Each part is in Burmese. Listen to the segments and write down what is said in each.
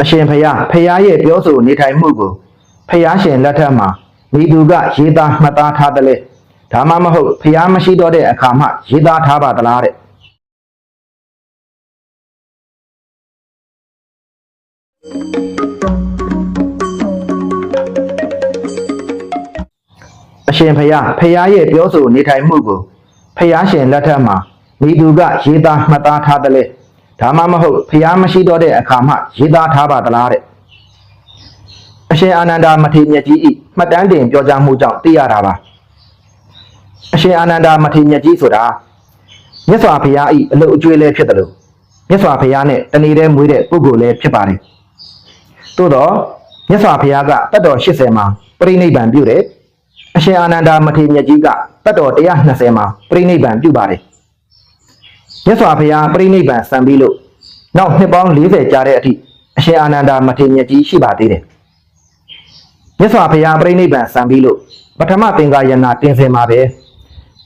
အရှင်ဖျားဖျားရဲ့ပြောဆိုနေထိုင်မှုကိုဖျားရှင်လက်ထက်မှာမိသူကရေးသားမှတ်သားထားတယ်လေဒါမှမဟုတ်ဖျားမရှိတော့တဲ့အခါမှရေးသားထားပါသလားတဲ့အရှင်ဖျားဖျားရဲ့ပြောဆိုနေထိုင်မှုကိုဖျားရှင်လက်ထက်မှာမိသူကရေးသားမှတ်သားထားတယ်လေ ဒါမှမဟုတ်ဖျားမရှိတော့တဲ့အခါမှရေးသားထားပါသလားတဲ့အရှင်အာနန္ဒာမထေရမြတ်ကြီးဤမှတ်တမ်းတင်ပြောကြားမှုကြောင့်သိရတာပါအရှင်အာနန္ဒာမထေရမြတ်ကြီးဆိုတာမြတ်စွာဘုရားဤအလုတ်အကျွေးလည်းဖြစ်တယ်လို့မြတ်စွာဘုရားနဲ့တဏီတဲ့မွေးတဲ့ပုဂ္ဂိုလ်လည်းဖြစ်ပါတယ်သို့တော့မြတ်စွာဘုရားကတတ်တော်80မှာပြိဋိနိဗ္ဗာန်ပြုတယ်အရှင်အာနန္ဒာမထေရမြတ်ကြီးကတတ်တော်120မှာပြိဋိနိဗ္ဗာန်ပြုပါတယ် မြတ်စွာဘုရားပြိဋိနိဗ္ဗာန်စံပြီးလို့နောက်နှစ်ပေါင်း40ကြာတဲ့အထိအရှင်အာနန္ဒာမထေရမြတ်ကြီးရှိပါသေးတယ်မြတ်စွာဘုရားပြိဋိနိဗ္ဗာန်စံပြီးလို့ပထမသင်္ကာယနာတင်စင်မှာပဲ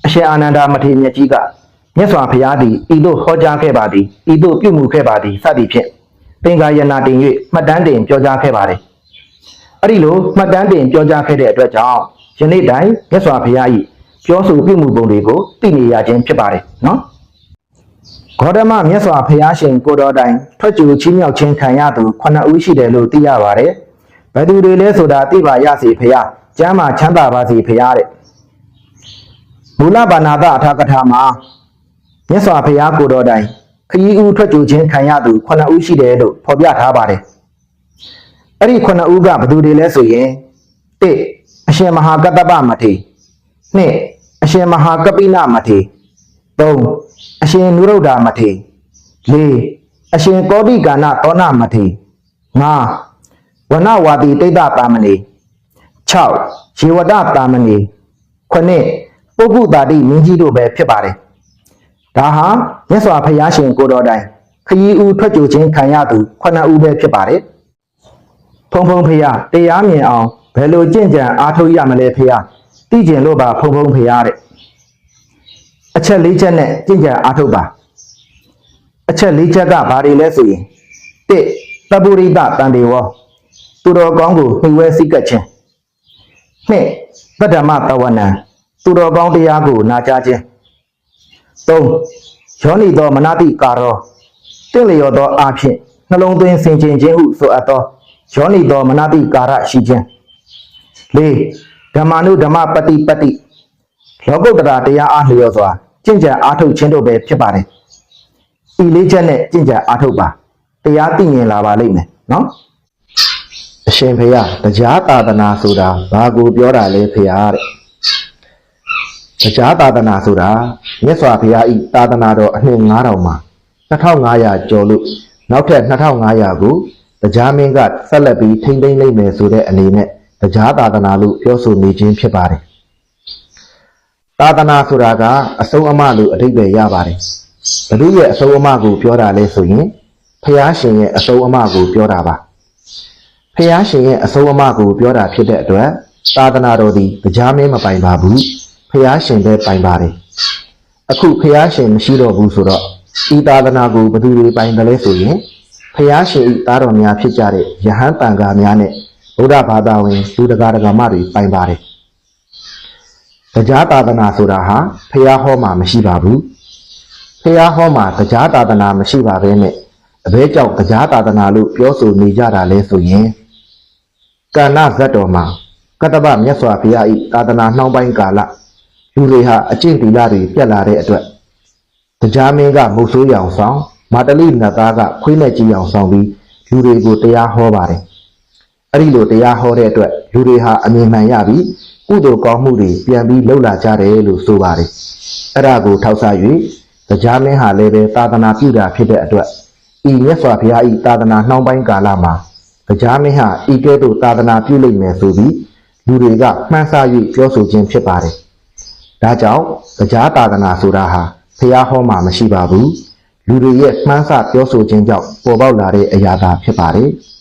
အရှင်အာနန္ဒာမထေရမြတ်ကြီးကမြတ်စွာဘုရားသည်ဤသို့ဟောကြားခဲ့ပါသည်ဤသို့ပြုမှုခဲ့ပါသည်စသည်ဖြင့်သင်္ကာယနာတင်၍မှတ်တမ်းတင်ပြောကြားခဲ့ပါတယ်အဲ့ဒီလိုမှတ်တမ်းတင်ပြောကြားခဲ့တဲ့အတွက်ကြောင့်ယနေ့တိုင်မြတ်စွာဘုရား၏ပြောဆိုပြုမှုပုံတွေကိုသိနေရခြင်းဖြစ်ပါတယ်နော် ဂေါတမမြတ်စွာဘုရားရှင်ကိုတော်တိုင်ထွက်ကြူချင်းမြောက်ခြင်းခံရသူ9ဦးရှိတယ်လို့သိရပါတယ်ဘယ်သူတွေလဲဆိုတာသိပါရစေဘုရားကျမ်းမာချမ်းသာပါစေဘုရားတဲ့မူလဘာနာတအထာကထာမှာမြတ်စွာဘုရားကိုတော်တိုင်ခရီးဦးထွက်ကြူခြင်းခံရသူ9ဦးရှိတယ်လို့ဖော်ပြထားပါတယ်အဲ့ဒီခုနှစ်ဦးကဘယ်သူတွေလဲဆိုရင်၁အရှင်မဟာကတ္တပမထေ၂အရှင်မဟာကပိနမထေ၃ အရှင်နုရုဒ္ဓမထေ၄အရှင်ကောတိကာနသောနမထေ၅ဝနဝါတိတိတ်တပါမဏေ6ရေဝတပါမဏေ9ပုဂ္ဂုတာတိမင်းကြီးတို့ပဲဖြစ်ပါတယ်ဒါဟာမြတ်စွာဘုရားရှင်ကိုတော်တိုင်ခရီးဦးထွက်ကြခြင်းခံရသူခုနှစ်ဦးပဲဖြစ်ပါတယ်ဖုံဖုံဖေရတရားမြင်အောင်ဘယ်လိုကြင့်ကြံအားထုတ်ရမလဲဖေရသိကျင်လို့ပါဖုံဖုံဖေရတဲ့ အချက်လေးချက်နဲ့ကြင့်ကြံအားထုတ်ပါအချက်လေးချက်ကဘာတွေလဲဆိုရင်တစ်သဗ္ဗုရိတတန်တေဝသူတော်ကောင်းကိုနှိဝဲစိတ်ကပ်ခြင်းနှစ်ဗတ္တမတဝနံသူတော်ကောင်းတရားကိုနာကြားခြင်းသုံးယောနိသောမနတိကာရောတင့်လျော်သောအားဖြင့်နှလုံးသွင်းဆင်ခြင်ခြင်းဟုဆိုအပ်သောယောနိတော်မနတိကာရရှိခြင်း၄ဓမ္မနုဓမ္မပฏิပတ္တိလောကုတ္တရာတရားအားလျော်စွာ ကျင့်ကြံအားထုတ်ခြင်းတို့ပဲဖြစ်ပါတယ်ဤလေးချက်နဲ့ကျင့်ကြံအားထုတ်ပါတရားသိမြင်လာပါလိမ့်မယ်နော်အရှင်ဖေယတရားသာသနာဆိုတာဘာကိုပြောတာလဲဖေယတဲ့တရားသာသနာဆိုတာမြတ်စွာဘုရားဤသာသနာတော်အနှစ်9000မှာ2500ကျော်လို့နောက်ထပ်2500ကိုတရားမင်းကဆက်လက်ပြီးထိမ့်သိမ့်လိုက်မယ်ဆိုတဲ့အနေနဲ့တရားသာသနာလို့ပြောဆိုနေခြင်းဖြစ်ပါတယ်။ သာသနာဆိုတာကအဆုံးအမလို့အဓိပ္ပာယ်ရပါတယ်။ဘုရားရဲ့အဆုံးအမကိုပြောတာလဲဆိုရင်ဖះရှင်ရဲ့အဆုံးအမကိုပြောတာပါ။ဖះရှင်ရဲ့အဆုံးအမကိုပြောတာဖြစ်တဲ့အတွက်သာသနာတော်သည်တရားမင်းမပိုင်ပါဘူး။ဖះရှင်ပဲပိုင်ပါတယ်။အခုဖះရှင်မရှိတော့ဘူးဆိုတော့ဤသာသနာကိုဘယ်သူတွေပိုင်တယ်လဲဆိုရင်ဖျားရှင်ဤသားတော်များဖြစ်ကြတဲ့ယဟန်တန်ဃာများနဲ့ဗုဒ္ဓဘာသာဝင်လူတကာတကာမတွေပိုင်ပါတယ်။ တရားသာသနာဆိုတာဟာဖျားဟောမှာမရှိပါဘူး။ဖျားဟောမှာတရားသာသနာမရှိပါဘဲနဲ့အဘဲကြောင့်တရားသာသနာလို့ပြောဆိုနေကြတာလဲဆိုရင်ကဏ္ဍဇတ်တော်မှာကတ္တဗမြတ်စွာဘုရားဤသာသနာနှောင်းပိုင်းကာလလူတွေဟာအကျင့်သီလတွေပြတ်လာတဲ့အတွက်တရားမင်းကမုတ်ဆိုးရောင်ဆောင်မာတလိနတ်သားကခွေးနဲ့ကြည်ရောင်ဆောင်ပြီးလူတွေကိုတရားဟောပါတယ်အဲ့ဒီလိုတရားဟောတဲ့အတွက်လူတွေဟာအမြင်မှန်ရပြီး ကုသိုလ်ကောင်းမှုတွေပြန်ပြီးလှုပ်လာကြတယ်လို့ဆိုပါတယ်အဲ့ဒါကိုထောက်ဆ၍တရားမင်းဟာလည်းပဲသာသနာပြုတာဖြစ်တဲ့အတွက်ဤမြတ်စွာဘုရားဤသာသနာနှောင်းပိုင်းကာလမှာတရားမင်းဟာဤကဲ့သို့သာသနာပြုလိမ့်မယ်ဆိုပြီးလူတွေကမှန်းဆ၍ပြောဆိုခြင်းဖြစ်ပါတယ်ဒါကြောင့်တရားသာသနာဆိုတာဟာဖះဟောမှာမရှိပါဘူးလူတွေရဲ့မှန်းဆပြောဆိုခြင်းကြောင့်ပေါ်ပေါက်လာတဲ့အရာသာဖြစ်ပါတယ်။